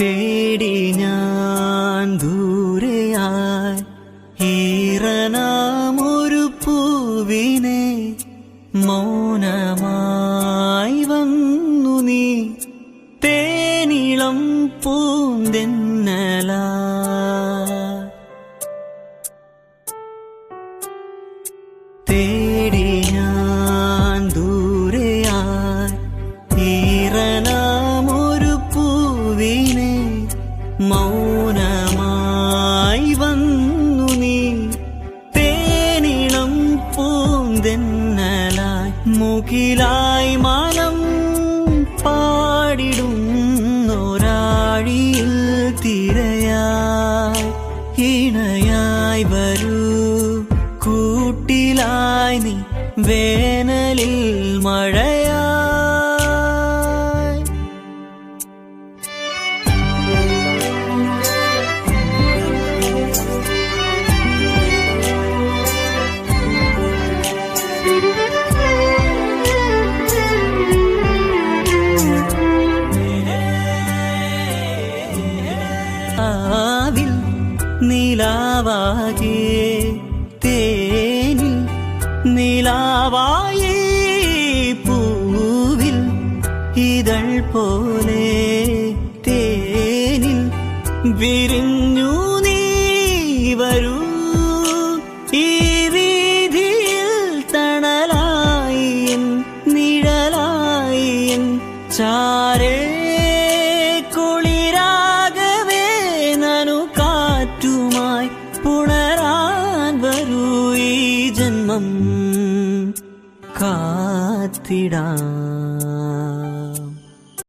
തേടി ഞാൻ ദൂരെയായി ഈറനാമൊരു പൂവിനെ മൗനമായി മൗനമായി വന്നു നീ. തേനിളം പൂന്തെന്നലായി മുകിലായി മനം പാടിടുന്നൊരാഴിയിൽ തിരയായി ഇണയായി വരൂ. കൂട്ടിലായി നീ വേനലിൽ മഴയായി ആവിൽ നിലാവാകെ തേനിൽ നിലാവായേ പൂവിൽ ഇതൾ പോലെ തേനിൽ വിരിഞ്ഞു നീ വരൂ. ഈ ഈ ജന്മം കാത്തിടാൻ